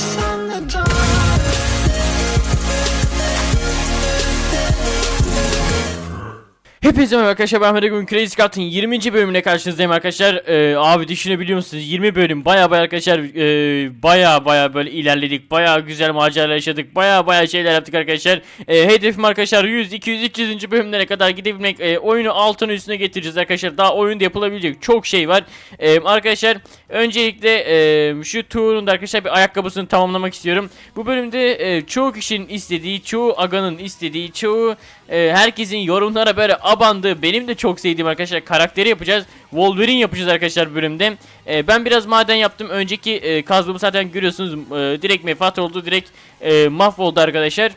sun. Hepinize merhaba arkadaşlar ben bugün Crazy Scout'ın 20. bölümüne karşınızdayım arkadaşlar. Ee, Abi düşünebiliyor musunuz? 20 bölüm baya baya arkadaşlar e, baya baya böyle ilerledik baya güzel maceralar yaşadık baya baya şeyler yaptık arkadaşlar. Ee, Hedefim arkadaşlar 100, 200, 300. bölümlere kadar gidebilmek. E, oyunu altın üstüne getireceğiz arkadaşlar. Daha oyunda yapılabilecek çok şey var. Ee, Arkadaşlar öncelikle e, şu turun da arkadaşlar bir ayakkabısını tamamlamak istiyorum. Bu bölümde e, çoğu kişinin istediği çoğu aganın istediği çoğu e, herkesin yorumlara böyle abandığı benim de çok sevdiğim arkadaşlar karakteri yapacağız. Wolverine yapacağız arkadaşlar bölümde. E, ben biraz maden yaptım. Önceki e, kazmamı zaten görüyorsunuz. E, direkt mefat oldu. Direkt e, mahvoldu arkadaşlar.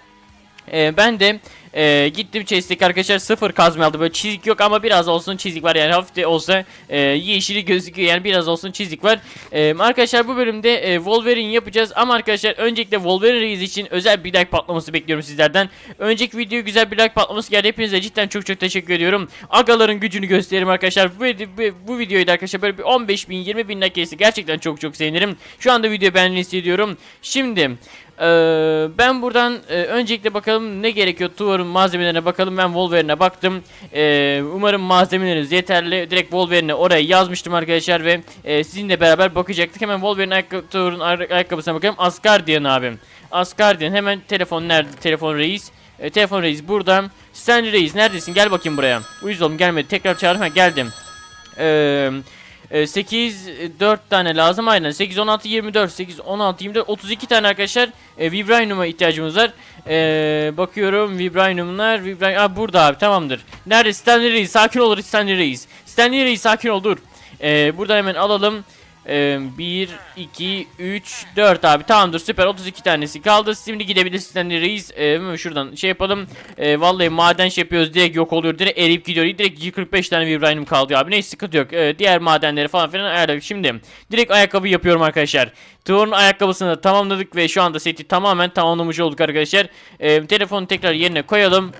E, ben de e, gittim chest'teki arkadaşlar sıfır kazma aldı. Böyle çizik yok ama biraz olsun çizik var. Yani hafif de olsa e, yeşili gözüküyor. Yani biraz olsun çizik var. E, arkadaşlar bu bölümde e, Wolverine yapacağız. Ama arkadaşlar öncelikle Wolverine Reis için özel bir like patlaması bekliyorum sizlerden. Önceki video güzel bir like patlaması geldi. Hepinize cidden çok çok teşekkür ediyorum. Agaların gücünü gösterelim arkadaşlar. Bu, bu, bu videoyu da arkadaşlar böyle bir 15 bin 20 bin like gelirse gerçekten çok çok sevinirim. Şu anda video beğendiğini hissediyorum. Şimdi ee, ben buradan e, öncelikle bakalım ne gerekiyor? Tuvar'ın malzemelerine bakalım. Ben Wolverine'e baktım. Ee, umarım malzemeleriniz yeterli. Direkt Wolverine'e oraya yazmıştım arkadaşlar ve e, sizinle beraber bakacaktık. Hemen Wolverine ayakkabı, Tuvar'ın ay- ayakkabısına bakalım Asgardian abim. Asgardian hemen telefon nerede? Telefon reis. E, telefon reis burada Stanley reis neredesin? Gel bakayım buraya. Uyuz oğlum gelmedi. Tekrar çağırdım. Ha geldim. Eee 8 4 tane lazım aynen. 8 16 24 8 16 24 32 tane arkadaşlar. E, Vibranium'a ihtiyacımız var. E, bakıyorum Vibranium'lar Vibranium Aa, burada abi tamamdır. Nerede? Stanley Reis. Sakin ol Stanley Reis. Stanley Reis sakin ol dur. E, buradan hemen alalım e, 1 2 3 4 abi. Tamamdır süper. 32 tanesi kaldı. Şimdi gidebiliriz Stanley Reis. E, hemen şuradan şey yapalım. E, vallahi maden şey yapıyoruz direkt yok oluyor direkt eriyip gidiyor. Direkt 45 tane Vibranium kaldı abi. Neyse sıkıntı yok. E, diğer madenleri falan filan ayarladık. Şimdi direkt ayakkabı yapıyorum arkadaşlar. Tuğ'un ayakkabısını tamamladık ve şu anda seti tamamen tamamlamış olduk arkadaşlar. E, telefonu tekrar yerine koyalım.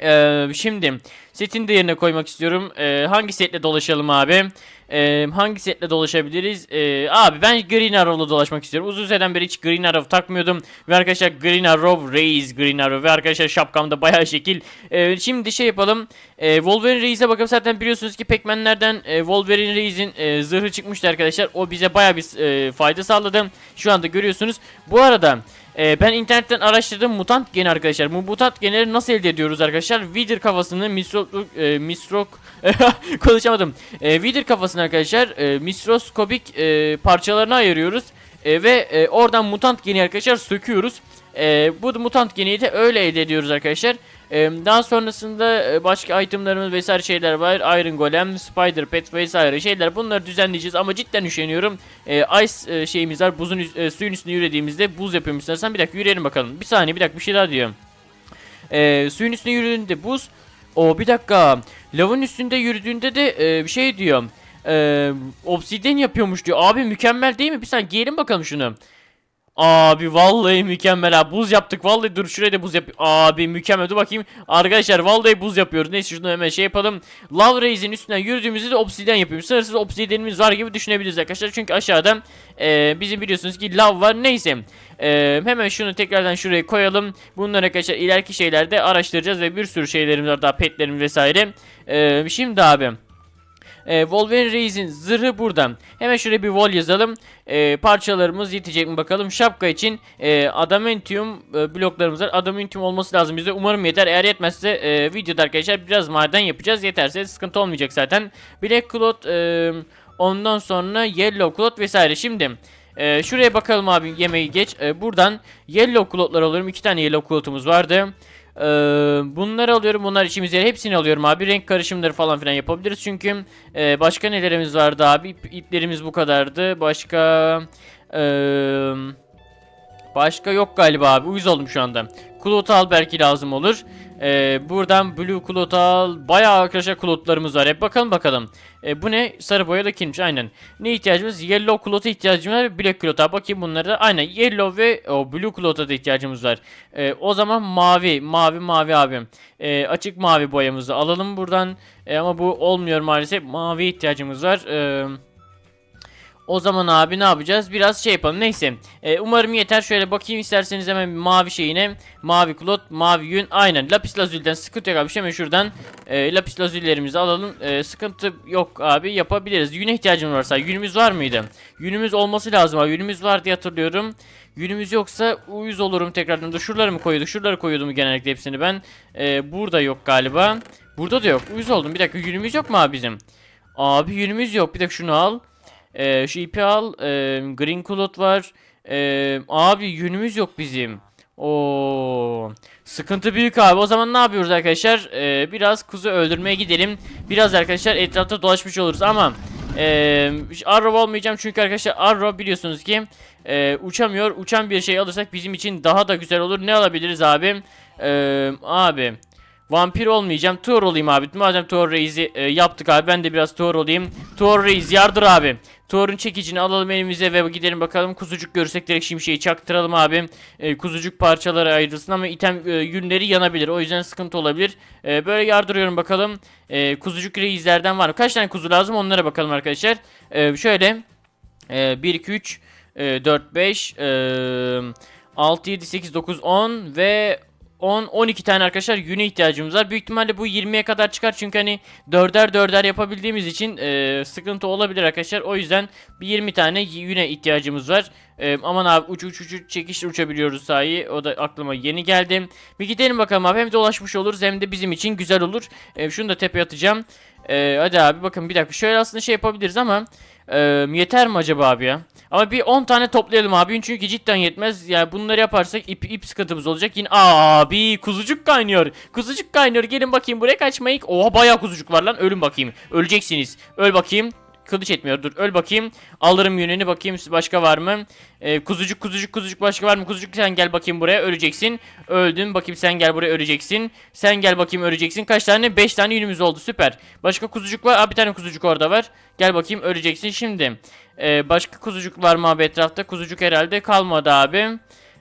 Ee, şimdi setin de yerine koymak istiyorum. Ee, hangi setle dolaşalım abi? Ee, hangi setle dolaşabiliriz? Ee, abi ben Green Arrow'la dolaşmak istiyorum. Uzun süreden beri hiç Green Arrow takmıyordum. Ve arkadaşlar Green Arrow, Reis Green Arrow ve arkadaşlar şapkamda bayağı şekil. Ee, şimdi şey yapalım. Ee, Wolverine Reis'e bakalım. Zaten biliyorsunuz ki Pac-Man'lerden e, Wolverine Reis'in e, zırhı çıkmıştı arkadaşlar. O bize bayağı bir e, fayda sağladı. Şu anda görüyorsunuz. Bu arada ee, ben internetten araştırdım mutant geni arkadaşlar. Bu mutant genleri nasıl elde ediyoruz arkadaşlar? Wither kafasını misrok e, misrok konuşamadım. E, Wither kafasını arkadaşlar e, misroskopik e, parçalarına ayırıyoruz. E, ve e, oradan mutant geni arkadaşlar söküyoruz. E, bu mutant geniyi de öyle elde ediyoruz arkadaşlar. E, daha sonrasında e, başka itemlarımız vesaire şeyler var. Iron Golem, Spider Pet vesaire şeyler. Bunları düzenleyeceğiz ama cidden üşeniyorum. E, ice e, şeyimiz var. Buzun e, suyun üstünde yürüdüğümüzde buz yapıyorum istersen. Bir dakika yürüyelim bakalım. Bir saniye bir dakika bir şey daha diyorum. E, suyun üstünde yürüdüğünde buz. O bir dakika. Lavın üstünde yürüdüğünde de e, bir şey diyor. E, obsidyen yapıyormuş diyor. Abi mükemmel değil mi? Bir saniye giyelim bakalım şunu. Abi vallahi mükemmel ha. Buz yaptık. Vallahi dur şuraya da buz yap abi mükemmel. Dur bakayım. Arkadaşlar vallahi buz yapıyoruz. Neyse şunu hemen şey yapalım. Love Rais'in üstünden yürüdüğümüzde de obsidyen yapıyoruz. Sınırsız obsidyenimiz var gibi düşünebiliriz arkadaşlar. Çünkü aşağıda e, bizim biliyorsunuz ki love var. Neyse e, hemen şunu tekrardan şuraya koyalım. Bunları arkadaşlar ileriki şeylerde araştıracağız ve bir sürü şeylerimiz var. Daha petlerimiz vesaire. E, şimdi abi e, Wolverine Reis'in zırhı burada. Hemen şuraya bir wall yazalım. E, parçalarımız yetecek mi bakalım. Şapka için e, adamantium e, bloklarımız var. Adamantium olması lazım bize. Umarım yeter. Eğer yetmezse e, videoda arkadaşlar biraz maden yapacağız. Yeterse sıkıntı olmayacak zaten. Black Cloth e, ondan sonra Yellow Cloth vesaire. Şimdi e, şuraya bakalım abi yemeği geç. E, buradan Yellow Cloth'lar alıyorum. İki tane Yellow Cloth'umuz vardı. Ee, bunları alıyorum. Bunlar işimize yarar. Hepsini alıyorum abi. Renk karışımları falan filan yapabiliriz. Çünkü e, başka nelerimiz vardı abi? İp, iplerimiz bu kadardı. Başka eee, başka yok galiba abi. Uyuz oldum şu anda. Kulot al belki lazım olur. Ee, buradan blue kulot al. Bayağı arkadaşlar kulotlarımız var. Hep bakalım bakalım. Ee, bu ne? Sarı boya da kimmiş? Aynen. Ne ihtiyacımız? Yellow kulota ihtiyacımız var. Black kulota. Bakayım bunlara da. Aynen. Yellow ve o, blue kulota da ihtiyacımız var. Ee, o zaman mavi. Mavi mavi abim. Ee, açık mavi boyamızı alalım buradan. Ee, ama bu olmuyor maalesef. Mavi ihtiyacımız var. Ee, O zaman abi ne yapacağız? Biraz şey yapalım. Neyse. Ee, umarım yeter. Şöyle bakayım isterseniz hemen mavi şeyine. Mavi klot, mavi yün. Aynen. Lapis lazuliden sıkıntı yok abi. Hemen şuradan e, lapis lazullerimizi alalım. E, sıkıntı yok abi. Yapabiliriz. Yüne ihtiyacımız varsa. Yünümüz var mıydı? Yünümüz olması lazım abi. Yünümüz var diye hatırlıyorum. Yünümüz yoksa uyuz olurum tekrardan da. Şuraları mı koyuyorduk? Şuraları koyuyordum genellikle hepsini ben. E, burada yok galiba. Burada da yok. Uyuz oldum. Bir dakika yünümüz yok mu abi bizim? Abi yünümüz yok. Bir dakika şunu al. Ee, şu al. Ee, green cloth var. Ee, abi yünümüz yok bizim. Oo. Sıkıntı büyük abi. O zaman ne yapıyoruz arkadaşlar? Ee, biraz kuzu öldürmeye gidelim. Biraz arkadaşlar etrafta dolaşmış oluruz ama ee, Arrow olmayacağım çünkü arkadaşlar Arrow biliyorsunuz ki ee, uçamıyor. Uçan bir şey alırsak bizim için daha da güzel olur. Ne alabiliriz abi? Ee, abi Vampir olmayacağım. Tuor olayım abi. Madem Tuor Reis'i e, yaptık abi. Ben de biraz Tuor olayım. Tuor Reis yardır abi. Tuor'un çekicini alalım elimize ve gidelim bakalım. Kuzucuk görürsek direkt şimşeği çaktıralım abi. E, kuzucuk parçalara ayrılsın ama item e, yünleri yanabilir. O yüzden sıkıntı olabilir. E, böyle yardırıyorum bakalım. E, kuzucuk reislerden var mı? Kaç tane kuzu lazım onlara bakalım arkadaşlar. E, şöyle. E, 1, 2, 3, e, 4, 5, e, 6, 7, 8, 9, 10 ve 10 12 tane arkadaşlar yüne ihtiyacımız var. Büyük ihtimalle bu 20'ye kadar çıkar çünkü hani dörder dörder yapabildiğimiz için e, sıkıntı olabilir arkadaşlar. O yüzden bir 20 tane yüne ihtiyacımız var. E, aman abi uç uç uç çekişle uçabiliyoruz sahi. O da aklıma yeni geldi. Bir gidelim bakalım abi. Hem dolaşmış oluruz hem de bizim için güzel olur. E, şunu da tepeye atacağım. E, hadi abi bakın bir dakika. Şöyle aslında şey yapabiliriz ama e, yeter mi acaba abi ya? Ama bir 10 tane toplayalım abi çünkü cidden yetmez. Yani bunları yaparsak ip ip sıkıntımız olacak. Yine abi kuzucuk kaynıyor. Kuzucuk kaynıyor. Gelin bakayım buraya kaçmayın. Oha bayağı kuzucuk var lan. Ölün bakayım. Öleceksiniz. Öl bakayım. Kılıç etmiyor. Dur öl bakayım. Alırım yönünü bakayım başka var mı? Ee, kuzucuk kuzucuk kuzucuk başka var mı? Kuzucuk sen gel bakayım buraya öleceksin. Öldün. Bakayım sen gel buraya öleceksin. Sen gel bakayım öleceksin. Kaç tane? 5 tane yünümüz oldu. Süper. Başka kuzucuk var. Aa bir tane kuzucuk orada var. Gel bakayım öleceksin şimdi. Ee, başka kuzucuk var mı abi etrafta? Kuzucuk herhalde kalmadı abi.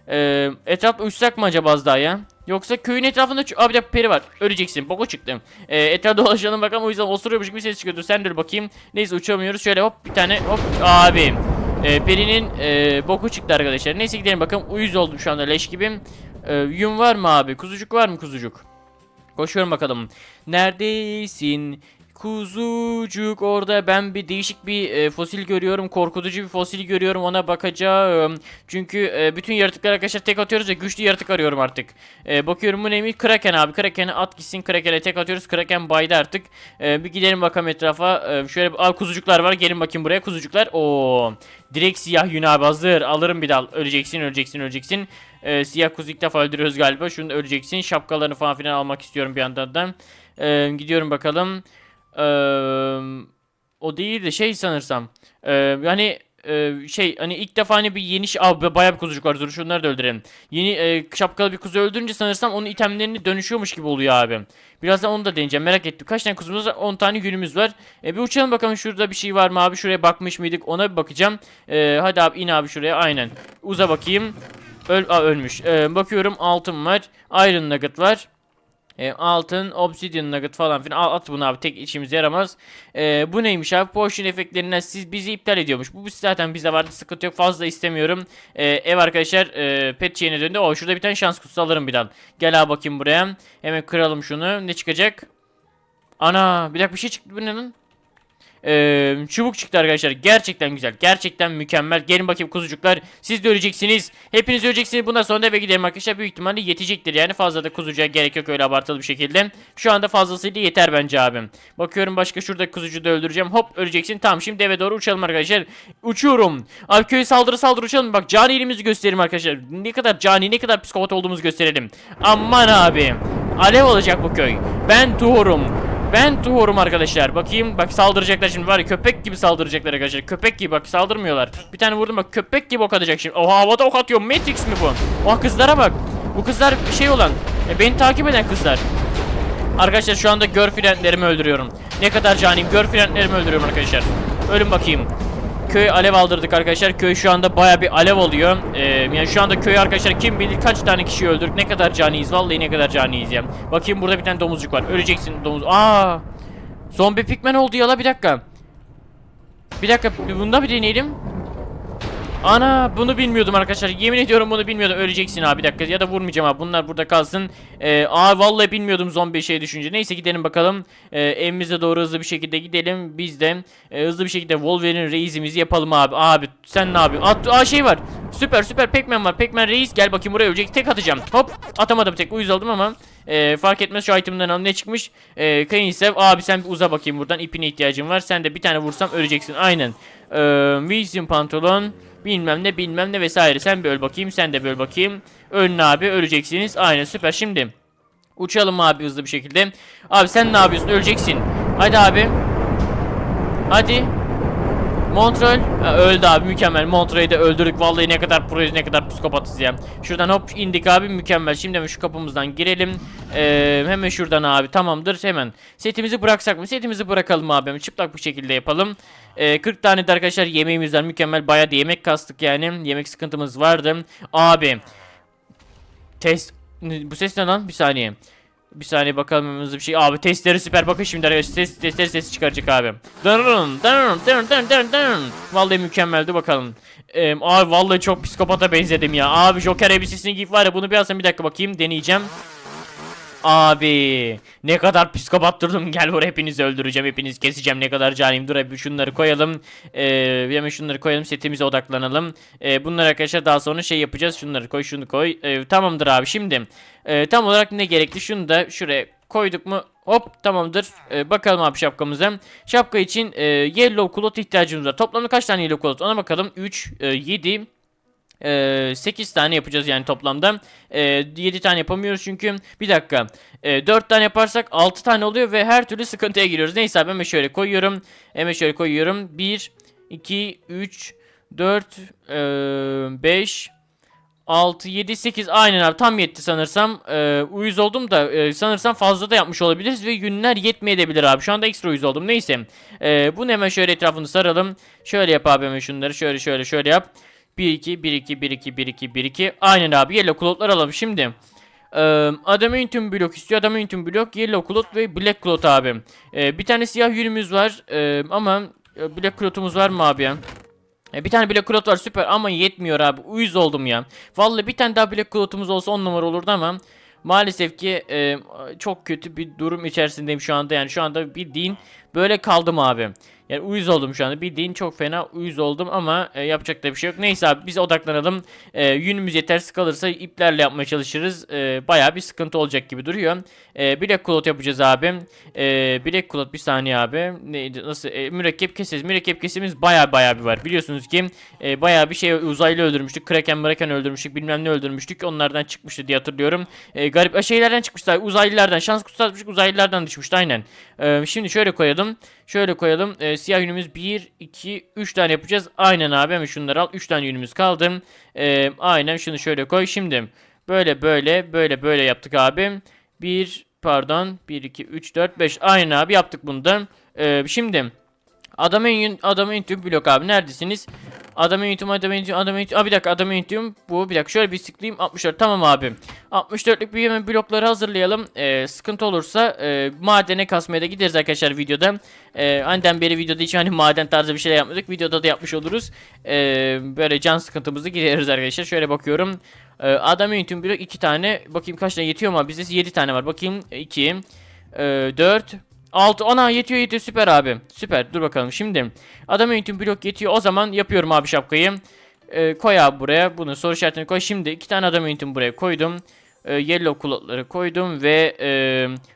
Ee, etrafta uçsak mı acaba az daha ya? Yoksa köyün etrafında Abi bir dakika peri var. Öleceksin. Boko çıktım. Ee, etrafta dolaşalım bakalım. O yüzden osuruyormuş gibi ses çıkıyordur. Sen dur bakayım. Neyse uçamıyoruz. Şöyle hop bir tane hop. Abi. Ee, perinin e, boku çıktı arkadaşlar. Neyse gidelim bakalım. Uyuz oldum şu anda leş gibi. Ee, yün var mı abi? Kuzucuk var mı kuzucuk? Koşuyorum bakalım. Neredesin? Kuzucuk orada ben bir değişik bir e, fosil görüyorum. Korkutucu bir fosil görüyorum. Ona bakacağım. Çünkü e, bütün yaratıklar arkadaşlar tek atıyoruz ya güçlü yaratık arıyorum artık. E, bakıyorum bu neymiş? Kraken abi. Kraken'e at gitsin. Kraken'e tek atıyoruz. Kraken baydı artık. E, bir gidelim bakalım etrafa. E, şöyle Aa, kuzucuklar var. Gelin bakayım buraya kuzucuklar. Oo. Direkt siyah yün abi hazır. Alırım bir dal. Öleceksin, öleceksin, öleceksin. E, siyah kuzu ilk defa öldürüyoruz galiba. Şunu öleceksin. Şapkalarını falan filan almak istiyorum bir yandan da. E, gidiyorum bakalım. Eee, o değil de şey sanırsam. Eee, yani eee, şey hani ilk defa hani bir yeni şey, abi bayağı bir kuzucuk var dur şunları da öldürelim. Yeni eee, şapkalı bir kuzu öldürünce sanırsam onun itemlerini dönüşüyormuş gibi oluyor abi. Birazdan onu da deneyeceğim merak ettim. Kaç tane kuzumuz var? 10 tane günümüz var. E, bir uçalım bakalım şurada bir şey var mı abi? Şuraya bakmış mıydık? Ona bir bakacağım. Eee, hadi abi in abi şuraya aynen. Uza bakayım. Öl, Aa, ölmüş. Eee, bakıyorum altın var. Iron nugget var. E, altın, obsidian nugget falan filan Al, at bunu abi tek işimize yaramaz. E, bu neymiş abi? Potion efektlerinden siz bizi iptal ediyormuş. Bu, zaten bizde vardı sıkıntı yok fazla istemiyorum. E, ev arkadaşlar e, pet chain'e döndü. O şurada bir tane şans kutusu alırım bir daha. Gel abi bakayım buraya. Hemen kıralım şunu. Ne çıkacak? Ana bir dakika bir şey çıktı bu ne lan? Ee, çubuk çıktı arkadaşlar. Gerçekten güzel. Gerçekten mükemmel. Gelin bakayım kuzucuklar. Siz de öleceksiniz. Hepiniz öleceksiniz. Bundan sonra da eve gidelim arkadaşlar. Büyük ihtimalle yetecektir. Yani fazla da kuzucuğa gerek yok öyle abartılı bir şekilde. Şu anda fazlasıyla yeter bence abim. Bakıyorum başka şurada kuzucu da öldüreceğim. Hop öleceksin. Tamam şimdi eve doğru uçalım arkadaşlar. Uçuyorum. Abi köye saldırı saldırı uçalım. Bak cani elimizi gösterelim arkadaşlar. Ne kadar cani ne kadar psikopat olduğumuzu gösterelim. Aman abi. Alev olacak bu köy. Ben Tuğur'um. Ben Tuğur'um arkadaşlar. Bakayım bak saldıracaklar şimdi var ya köpek gibi saldıracaklar arkadaşlar. Köpek gibi bak saldırmıyorlar. Bir tane vurdum bak köpek gibi ok atacak şimdi. Oha havada ok atıyor. Matrix mi bu? Oha kızlara bak. Bu kızlar şey olan. E, beni takip eden kızlar. Arkadaşlar şu anda görfilentlerimi öldürüyorum. Ne kadar caniyim görfilentlerimi öldürüyorum arkadaşlar. Ölün bakayım. Köy alev aldırdık arkadaşlar. Köy şu anda baya bir alev oluyor. Ee, yani şu anda köy arkadaşlar kim bilir kaç tane kişi öldürdük. Ne kadar caniyiz. Vallahi ne kadar caniyiz ya. Bakayım burada bir tane domuzcuk var. Öleceksin domuz. Aa! Zombi pikmen oldu ya la bir dakika. Bir dakika bunda bir deneyelim. Ana bunu bilmiyordum arkadaşlar. Yemin ediyorum bunu bilmiyordum. Öleceksin abi bir dakika. Ya da vurmayacağım abi. Bunlar burada kalsın. Ee, aa vallahi bilmiyordum zombi şey düşünce. Neyse gidelim bakalım. Ee, evimize doğru hızlı bir şekilde gidelim. Biz de e, hızlı bir şekilde Wolverine reisimizi yapalım abi. Abi sen ne yapıyorsun? At aa şey var. Süper süper Pac-Man var. Pac-Man reis gel bakayım buraya ölecek. Tek atacağım. Hop atamadım tek. Uyuz oldum ama. e, fark etmez şu itemden ne çıkmış. E, Kayınsev abi sen bir uza bakayım buradan. İpine ihtiyacım var. Sen de bir tane vursam öleceksin. Aynen. Ee, Wilson pantolon bilmem ne bilmem ne vesaire. Sen bir öl bakayım sen de bir öl bakayım. Ölün abi öleceksiniz. Aynen süper şimdi. Uçalım abi hızlı bir şekilde. Abi sen ne yapıyorsun öleceksin. Hadi abi. Hadi. Montrol ha, öldü abi mükemmel. Montrol'ü de öldürdük. Vallahi ne kadar proje ne kadar psikopatız ya. Şuradan hop indik abi mükemmel. Şimdi hemen şu kapımızdan girelim. Ee, hemen şuradan abi tamamdır hemen. Setimizi bıraksak mı? Setimizi bırakalım abi. Çıplak bir şekilde yapalım. Ee, 40 tane de arkadaşlar yemeğimiz var. Mükemmel bayağı da yemek kastık yani. Yemek sıkıntımız vardı. Abi. Test. Bu ses ne lan? Bir saniye. Bir saniye bakalım hızlı bir şey. Abi testleri süper. Bakın şimdi arkadaşlar ses, testleri sesi çıkaracak abi. Dırırın, dırırın, dırırın, dırırın, dırırın, dırırın. Vallahi mükemmeldi bakalım. Ee, abi vallahi çok psikopata benzedim ya. Abi Joker elbisesini giyip var ya bunu bir alsam bir dakika bakayım deneyeceğim. Abi ne kadar psikopat durdum. Gel buraya hepinizi öldüreceğim hepinizi keseceğim. Ne kadar caniyim dur abi şunları koyalım. Ee, hemen şunları koyalım setimize odaklanalım. Ee, bunları arkadaşlar daha sonra şey yapacağız. Şunları koy şunu koy. Ee, tamamdır abi şimdi. Ee, tam olarak ne gerekli? Şunu da şuraya koyduk mu? Hop tamamdır. Ee, bakalım abi şapkamıza. Şapka için e, yellow cloth ihtiyacımız var. Toplamda kaç tane yellow cloth ona bakalım. 3 e, 7 ee, 8 tane yapacağız yani toplamda. Ee, 7 tane yapamıyoruz çünkü. Bir dakika. Ee, 4 tane yaparsak 6 tane oluyor ve her türlü sıkıntıya giriyoruz. Neyse abi hemen şöyle koyuyorum. Hemen şöyle koyuyorum. 1, 2, 3, 4, 5, 6, 7, 8 aynen abi tam yetti sanırsam. Ee, uyuz oldum da e, sanırsam fazla da yapmış olabiliriz ve günler yetmeyebilir abi. Şu anda ekstra uyuz oldum. Neyse. Ee, bunu hemen şöyle etrafını saralım. Şöyle yap abi hemen şunları. Şöyle şöyle şöyle yap. 1 2 1 2 1 2 1 2 1 2 aynen abi yellow cloth'lar alalım şimdi. Ee, adamantium blok istiyor. Adamantium blok, yellow cloth ve black cloth abi. Ee, bir tane siyah yünümüz var. Ee, ama black cloth'umuz var mı abi ya? Bir tane black cloth var süper ama yetmiyor abi. Uyuz oldum ya. Vallahi bir tane daha black cloth'umuz olsa 10 numara olurdu ama maalesef ki e, çok kötü bir durum içerisindeyim şu anda. Yani şu anda bildiğin böyle kaldım abi. Yani uyuz oldum şu anda. Bildiğin çok fena uyuz oldum ama e, yapacak da bir şey yok. Neyse abi biz odaklanalım. E, yünümüz yetersiz kalırsa iplerle yapmaya çalışırız. E, bayağı bir sıkıntı olacak gibi duruyor. E, bilek kulot yapacağız abi. E, bilek kulot bir saniye abi. Neydi nasıl? E, mürekkep keseceğiz. Mürekkep kesimiz bayağı bayağı bir var. Biliyorsunuz ki e, bayağı bir şey uzaylı öldürmüştük. Kraken mraken öldürmüştük. Bilmem ne öldürmüştük. Onlardan çıkmıştı diye hatırlıyorum. E, garip şeylerden çıkmışlar. Uzaylılardan. Şans kutusu. Uzaylılardan düşmüştü aynen. E, şimdi şöyle koyalım. Şöyle koyalım. E, siyah yünümüz 1, 2, 3 tane yapacağız. Aynen abi hemen şunları al. 3 tane yünümüz kaldı. E, aynen şunu şöyle koy. Şimdi böyle böyle böyle böyle yaptık abi. 1 pardon 1, 2, 3, 4, 5. Aynen abi yaptık bunu da. E, şimdi Adamantium, adamantium blok abi neredesiniz? Adamantium, adamantium, adamantium. Aa bir dakika adamantium bu. Bir dakika şöyle bir tıklayayım. 64 tamam abi. 64'lük bir hemen blokları hazırlayalım. Ee, sıkıntı olursa e, madene kasmaya da gideriz arkadaşlar videoda. Ee, aniden beri videoda hiç hani maden tarzı bir şeyler yapmadık. Videoda da yapmış oluruz. Ee, böyle can sıkıntımızı gideriz arkadaşlar. Şöyle bakıyorum. Ee, adamantium blok 2 tane. Bakayım kaç tane yetiyor mu? Bizde 7 tane var. Bakayım 2, e, 4, 6 ana yetiyor yetiyor süper abi. Süper dur bakalım şimdi. Adam yönetim blok yetiyor o zaman yapıyorum abi şapkayı. Ee, koy abi buraya bunu soru işaretini koy. Şimdi iki tane adam yönetim buraya koydum. Ee, yellow kulotları koydum ve e,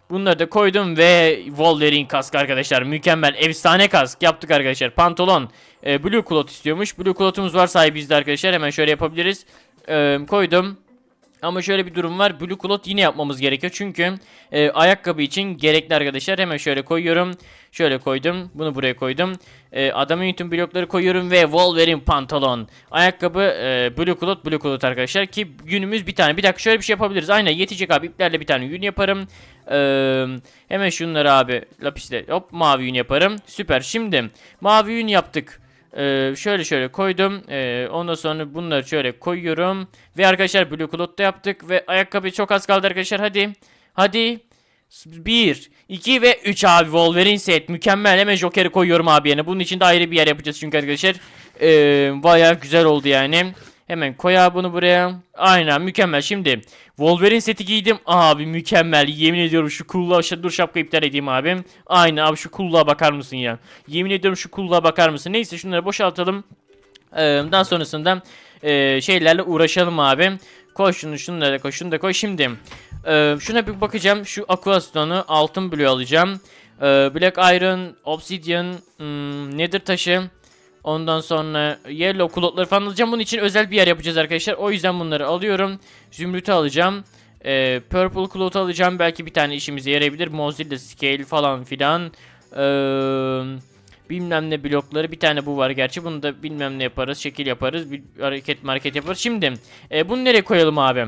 bunları da koydum ve Wolverine kask arkadaşlar. Mükemmel efsane kask yaptık arkadaşlar. Pantolon e, blue kulot istiyormuş. Blue kulotumuz var sahibizde arkadaşlar. Hemen şöyle yapabiliriz. Ee, koydum. Ama şöyle bir durum var. Blue Cloth yine yapmamız gerekiyor. Çünkü e, ayakkabı için gerekli arkadaşlar. Hemen şöyle koyuyorum. Şöyle koydum. Bunu buraya koydum. E, adamın tüm blokları koyuyorum ve Wolverine pantolon. Ayakkabı e, Blue Cloth Blue Cloth arkadaşlar. Ki günümüz bir tane. Bir dakika şöyle bir şey yapabiliriz. Aynen yetecek abi. İplerle bir tane yün yaparım. E, hemen şunları abi lapisle hop mavi yün yaparım. Süper. Şimdi mavi yün yaptık. Ee, şöyle şöyle koydum. Ee, ondan sonra bunları şöyle koyuyorum. Ve arkadaşlar Blue Cloth'ta yaptık. Ve ayakkabı çok az kaldı arkadaşlar. Hadi. Hadi. 1, 2 ve 3 abi Wolverine set. Mükemmel. Hemen Joker'i koyuyorum abi yerine. Bunun için de ayrı bir yer yapacağız çünkü arkadaşlar. Ee, Baya güzel oldu yani. Hemen koy abi bunu buraya. Aynen mükemmel. Şimdi Wolverine seti giydim. Abi mükemmel. Yemin ediyorum şu kulluğa şu- dur şapka iptal edeyim abi. Aynen abi şu kulluğa bakar mısın ya? Yemin ediyorum şu kulluğa bakar mısın? Neyse şunları boşaltalım. Ee, daha sonrasında e, şeylerle uğraşalım abi. Koy şunu şunları koy şunu da koy. Şimdi e, şuna bir bakacağım. Şu Aqua Stone'u altın bloğu alacağım. E, Black Iron, Obsidian, hmm, Nether taşı. Ondan sonra Yellow kulotları falan alacağım. Bunun için özel bir yer yapacağız arkadaşlar. O yüzden bunları alıyorum. Zümrüt'ü alacağım. E, Purple kulot alacağım. Belki bir tane işimize yarayabilir. Mozilla Scale falan filan. Eee bilmem ne blokları bir tane bu var gerçi bunu da bilmem ne yaparız şekil yaparız bir hareket market yaparız şimdi e, bunu nereye koyalım abi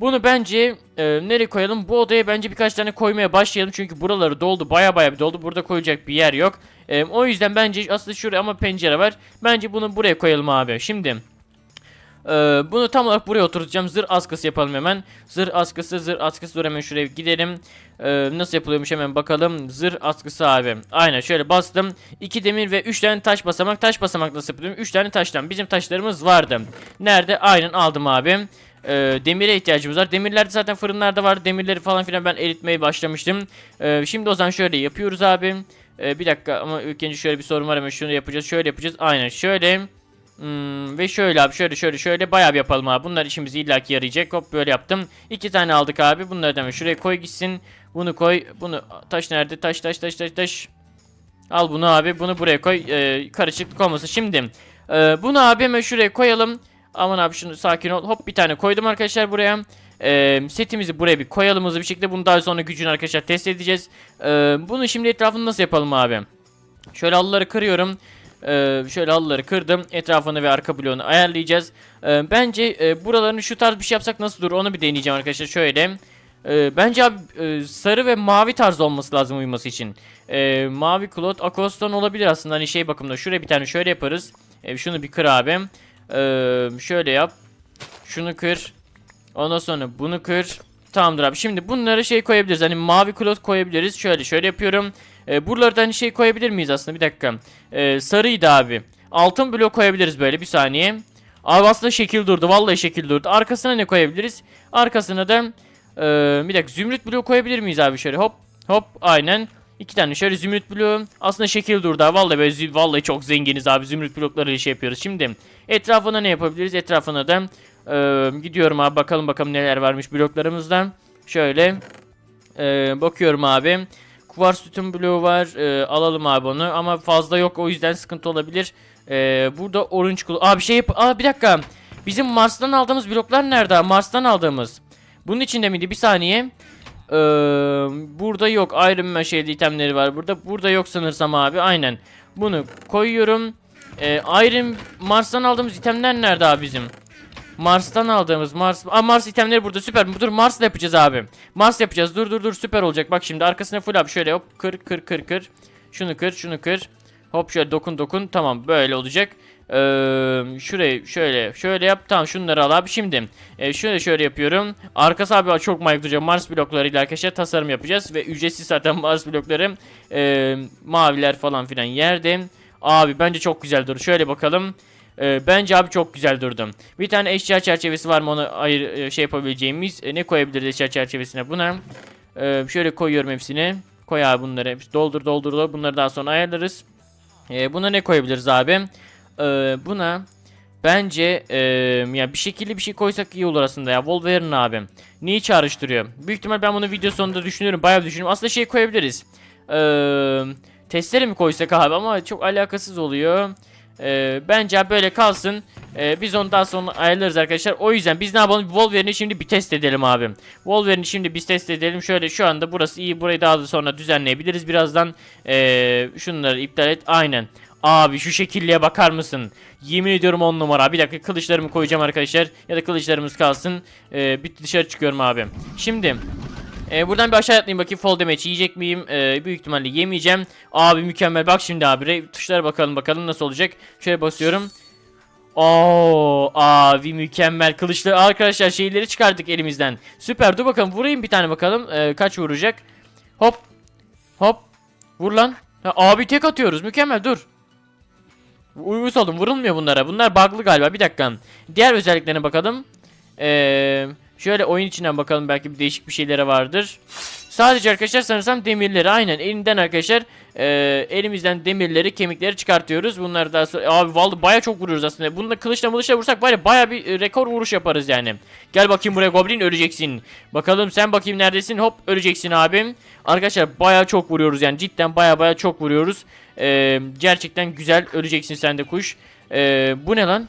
bunu bence e, nereye koyalım bu odaya bence birkaç tane koymaya başlayalım çünkü buraları doldu baya baya bir doldu burada koyacak bir yer yok E, o yüzden bence aslında şuraya ama pencere var bence bunu buraya koyalım abi şimdi ee, bunu tam olarak buraya oturtacağım. Zırh askısı yapalım hemen. Zırh askısı, zırh askısı. Dur hemen şuraya gidelim. Ee, nasıl yapılıyormuş hemen bakalım. Zırh askısı abi. Aynen şöyle bastım. 2 demir ve 3 tane taş basamak. Taş basamak nasıl yapıyorum? 3 tane taştan. Bizim taşlarımız vardı. Nerede? Aynen aldım abi. Ee, demire ihtiyacımız var. Demirler de zaten fırınlarda var. Demirleri falan filan ben eritmeye başlamıştım. Ee, şimdi o zaman şöyle yapıyoruz abi. Ee, bir dakika ama önce şöyle bir sorun var hemen şunu yapacağız. Şöyle yapacağız. Aynen şöyle. Hmm, ve şöyle abi şöyle şöyle şöyle bayağı yapalım abi. Bunlar işimizi illaki yarayacak. Hop böyle yaptım. İki tane aldık abi. Bunları da şuraya koy gitsin. Bunu koy. Bunu taş nerede? Taş taş taş taş taş. Al bunu abi. Bunu buraya koy. Ee, karışıklık olmasın. Şimdi e, bunu abi hemen şuraya koyalım. Aman abi şunu sakin ol. Hop bir tane koydum arkadaşlar buraya. Ee, setimizi buraya bir koyalım hızlı bir şekilde. Bunu daha sonra gücünü arkadaşlar test edeceğiz. Ee, bunu şimdi etrafını nasıl yapalım abi? Şöyle halıları kırıyorum. Ee, şöyle halıları kırdım. Etrafını ve arka bloğunu ayarlayacağız. Ee, bence e, buralarını şu tarz bir şey yapsak nasıl durur onu bir deneyeceğim arkadaşlar. Şöyle. Ee, bence abi e, sarı ve mavi tarz olması lazım uyuması için. Ee, mavi klot akoston olabilir aslında hani şey bakımda. Şuraya bir tane şöyle yaparız. Ee, şunu bir kır abi. Ee, şöyle yap. Şunu kır. Ondan sonra bunu kır. Tamamdır abi. Şimdi bunları şey koyabiliriz. Hani mavi klot koyabiliriz. Şöyle şöyle yapıyorum. Ee, buralarda hani şey koyabilir miyiz aslında? Bir dakika. Ee, sarıydı abi. Altın blok koyabiliriz böyle bir saniye. Abi aslında şekil durdu. Vallahi şekil durdu. Arkasına ne koyabiliriz? Arkasına da ee, bir dakika zümrüt bloğu koyabilir miyiz abi şöyle hop hop aynen. İki tane şöyle zümrüt bloğu. Aslında şekil durdu abi. Vallahi, böyle vallahi çok zenginiz abi. Zümrüt bloklarıyla şey yapıyoruz. Şimdi etrafına ne yapabiliriz? Etrafına da ee, gidiyorum abi bakalım bakalım neler varmış bloklarımızda. Şöyle ee, bakıyorum abi. Kuvars tütün bloğu var. Ee, alalım abi onu ama fazla yok o yüzden sıkıntı olabilir. Ee, burada orange kulu. Abi şey yap. Aa bir dakika. Bizim Mars'tan aldığımız bloklar nerede? Mars'tan aldığımız. Bunun içinde miydi? Bir saniye. Ee, burada yok. Iron Man şeyli itemleri var burada. Burada yok sanırsam abi. Aynen. Bunu koyuyorum. Ee, Iron Mars'tan aldığımız itemler nerede abi bizim? Mars'tan aldığımız Mars Aa, Mars itemleri burada süper. Dur Mars'la yapacağız abi. Mars yapacağız. Dur dur dur süper olacak. Bak şimdi arkasına full abi şöyle hop kır kır kır kır. Şunu kır şunu kır. Hop şöyle dokun dokun. Tamam böyle olacak. Şurayı şöyle şöyle yap. Tamam şunları al abi. Şimdi e, şöyle şöyle yapıyorum. Arkası abi çok manyak duracak. Mars bloklarıyla arkadaşlar tasarım yapacağız. Ve ücretsiz zaten Mars blokları. e, maviler falan filan yerde. Abi bence çok güzel dur. Şöyle bakalım. Ee, bence abi çok güzel durdum. Bir tane eşya çerçevesi var mı onu ayır e, şey yapabileceğimiz. E, ne koyabiliriz eşya çerçevesine buna? Ee, şöyle koyuyorum hepsini. Koy abi bunları. Doldur doldur doldur. Bunları daha sonra ayarlarız. Ee, buna ne koyabiliriz abi? Ee, buna bence e, ya bir şekilde bir şey koysak iyi olur aslında ya. Wolverine abi. Neyi çağrıştırıyor? Büyük ihtimal ben bunu video sonunda düşünüyorum. Bayağı düşünüyorum. Aslında şey koyabiliriz. Ee, testere mi koysak abi ama çok alakasız oluyor. Ee, bence böyle kalsın. Ee, biz onu daha sonra ayarlarız arkadaşlar. O yüzden biz ne yapalım? Wolverine'i şimdi bir test edelim abi. Wolverine'i şimdi biz test edelim. Şöyle şu anda burası iyi. Burayı daha da sonra düzenleyebiliriz birazdan. Ee, şunları iptal et. Aynen. Abi şu şekilliğe bakar mısın? Yemin ediyorum on numara. Bir dakika kılıçlarımı koyacağım arkadaşlar. Ya da kılıçlarımız kalsın. Ee, bir dışarı çıkıyorum abi. Şimdi ee, buradan bir aşağı atlayayım bakayım fall damage yiyecek miyim? Ee, büyük ihtimalle yemeyeceğim. Abi mükemmel. Bak şimdi abi. Tuşlara bakalım bakalım nasıl olacak. Şöyle basıyorum. Oo abi mükemmel kılıçlı arkadaşlar şeyleri çıkardık elimizden. Süper dur bakalım vurayım bir tane bakalım. Ee, kaç vuracak? Hop. Hop. Vur lan. Ha, abi tek atıyoruz. Mükemmel dur. Uyuz oldum. Vurulmuyor bunlara. Bunlar bug'lı galiba. Bir dakika. Diğer özelliklerine bakalım. Ee, şöyle oyun içinden bakalım. Belki bir değişik bir şeyleri vardır. Sadece arkadaşlar sanırsam demirleri aynen elinden arkadaşlar e, elimizden demirleri kemikleri çıkartıyoruz. Bunlar daha sonra abi vallahi baya çok vuruyoruz aslında. Bunu da kılıçla mılıçla vursak var ya baya bir e, rekor vuruş yaparız yani. Gel bakayım buraya goblin öleceksin. Bakalım sen bakayım neredesin hop öleceksin abim. Arkadaşlar baya çok vuruyoruz yani cidden baya baya çok vuruyoruz. E, gerçekten güzel öleceksin sen de kuş. E, bu ne lan?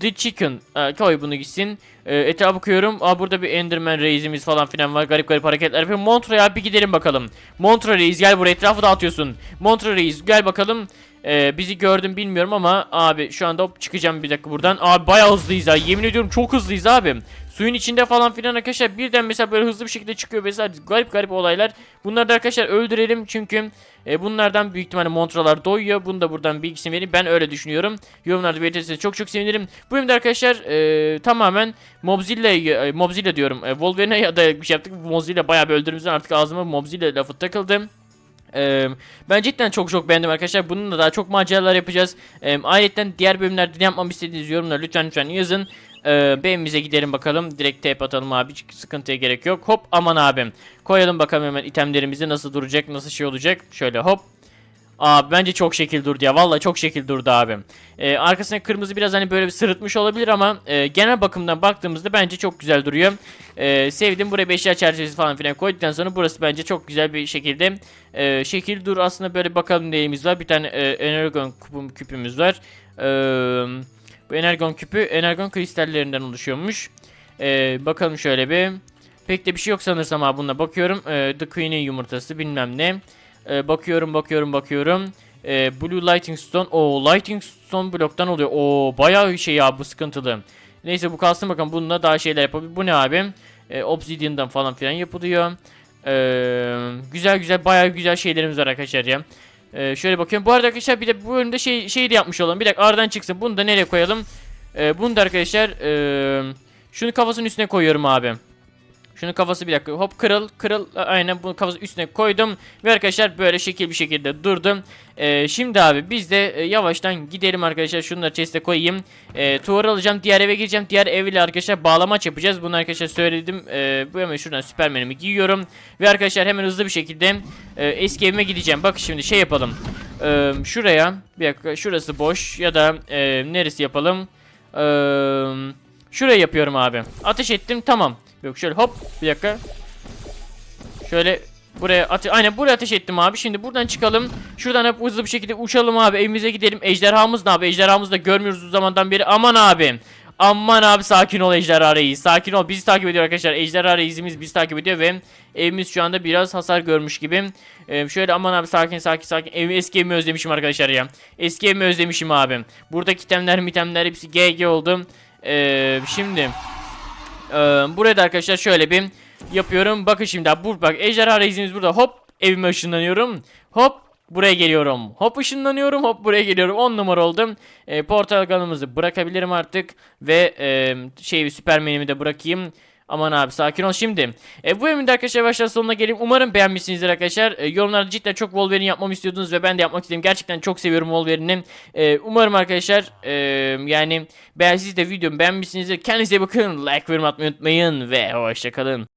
The Chicken. Ee, koy bunu gitsin. Ee, etrafa bakıyorum. Aa burada bir Enderman reisimiz falan filan var. Garip garip hareketler yapıyor. Montra'ya bir gidelim bakalım. Montra reis gel buraya etrafı dağıtıyorsun. Montra reis gel bakalım. Ee, bizi gördün bilmiyorum ama abi şu anda hop çıkacağım bir dakika buradan. Abi bayağı hızlıyız ha. Yemin ediyorum çok hızlıyız abi. Suyun içinde falan filan arkadaşlar birden mesela böyle hızlı bir şekilde çıkıyor mesela garip garip olaylar. Bunları da arkadaşlar öldürelim çünkü e, bunlardan büyük ihtimalle montralar doyuyor. Bunu da buradan bilgisini vereyim. Ben öyle düşünüyorum. Yorumlarda belirtirseniz çok çok sevinirim. Bu bölümde arkadaşlar e, tamamen Mobzilla, e, Mobzilla diyorum. E, Wolverine'e ya da bir şey yaptık. Mobzilla bayağı bir öldürdüğümüzden artık ağzıma Mobzilla lafı takıldı. Ee, ben cidden çok çok beğendim arkadaşlar. Bununla daha çok maceralar yapacağız. Ee, ayrıca diğer bölümlerde ne yapmamı istediğiniz yorumlar lütfen lütfen yazın. Ee, beğenimize gidelim bakalım. Direkt tap atalım abi. Hiç sıkıntıya gerek yok. Hop aman abim. Koyalım bakalım hemen itemlerimizi nasıl duracak, nasıl şey olacak. Şöyle hop. Abi bence çok şekil durdu ya. Vallahi çok şekil durdu abim. Ee, arkasına kırmızı biraz hani böyle bir sırıtmış olabilir ama e, genel bakımdan baktığımızda bence çok güzel duruyor. Ee, sevdim. Buraya beşer çerçevesi falan filan koyduktan sonra burası bence çok güzel bir şekilde e, şekil dur. Aslında böyle bakalım neyimiz var. Bir tane e, energon küpüm, küpümüz var. Ee, bu energon küpü energon kristallerinden oluşuyormuş. Ee, bakalım şöyle bir. Pek de bir şey yok sanırsam abi bununla bakıyorum. Ee, The Queen'in yumurtası bilmem ne. Ee, bakıyorum bakıyorum bakıyorum. Ee, Blue Lighting Stone. O Lighting Stone bloktan oluyor. O bayağı şey ya bu sıkıntılı. Neyse bu kalsın bakalım bununla daha şeyler yapabilir. Bu ne abi? Ee, Obsidian'dan falan filan yapılıyor. Ee, güzel güzel bayağı güzel şeylerimiz var arkadaşlar ya. Ee, şöyle bakıyorum. Bu arada arkadaşlar bir de bu bölümde şey şey de yapmış olalım. Bir dakika aradan çıksın. Bunu da nereye koyalım? Ee, bunu da arkadaşlar ee, şunu kafasının üstüne koyuyorum abi. Şunu kafası bir dakika hop kırıl kırıl aynen bunu kafası üstüne koydum ve arkadaşlar böyle şekil bir şekilde durdum. Ee, şimdi abi biz de e, yavaştan gidelim arkadaşlar şunları chest'e koyayım. E, tuvar alacağım diğer eve gireceğim diğer evle arkadaşlar bağlamaç yapacağız. Bunu arkadaşlar söyledim. E, bu hemen şuradan süpermenimi giyiyorum ve arkadaşlar hemen hızlı bir şekilde e, eski evime gideceğim. Bak şimdi şey yapalım. E, şuraya bir dakika şurası boş ya da e, neresi yapalım? Eee Şuraya yapıyorum abi. Ateş ettim tamam. Yok şöyle hop bir dakika. Şöyle buraya ate aynen buraya ateş ettim abi. Şimdi buradan çıkalım. Şuradan hep hızlı bir şekilde uçalım abi. Evimize gidelim. Ejderhamız ne abi? Ejderhamızı da görmüyoruz o zamandan beri. Aman abi. Aman abi sakin ol Ejderha Reis. Sakin ol. Bizi takip ediyor arkadaşlar. Ejderha Reis'imiz bizi takip ediyor ve evimiz şu anda biraz hasar görmüş gibi. Ee, şöyle aman abi sakin sakin sakin. Evi, eski evimi özlemişim arkadaşlar ya. Eski evimi özlemişim abi. Buradaki itemler mitemler hepsi GG oldu. Ee, şimdi ee, buraya da arkadaşlar şöyle bir yapıyorum. Bakın şimdi bur bak ejderha reisimiz burada. Hop evime ışınlanıyorum. Hop buraya geliyorum. Hop ışınlanıyorum. Hop buraya geliyorum. 10 numara oldum. Ee, portal kanalımızı bırakabilirim artık ve e, şey süpermenimi de bırakayım. Aman abi sakin ol şimdi. E, bu bölümde arkadaşlar yavaştan sonuna geleyim. Umarım beğenmişsinizdir arkadaşlar. E, yorumlarda cidden çok Wolverine yapmamı istiyordunuz ve ben de yapmak istedim. Gerçekten çok seviyorum Wolverine'i. E, umarım arkadaşlar e, yani beğen siz de videomu beğenmişsinizdir. Kendinize bakın. Like yorum atmayı unutmayın ve hoşçakalın.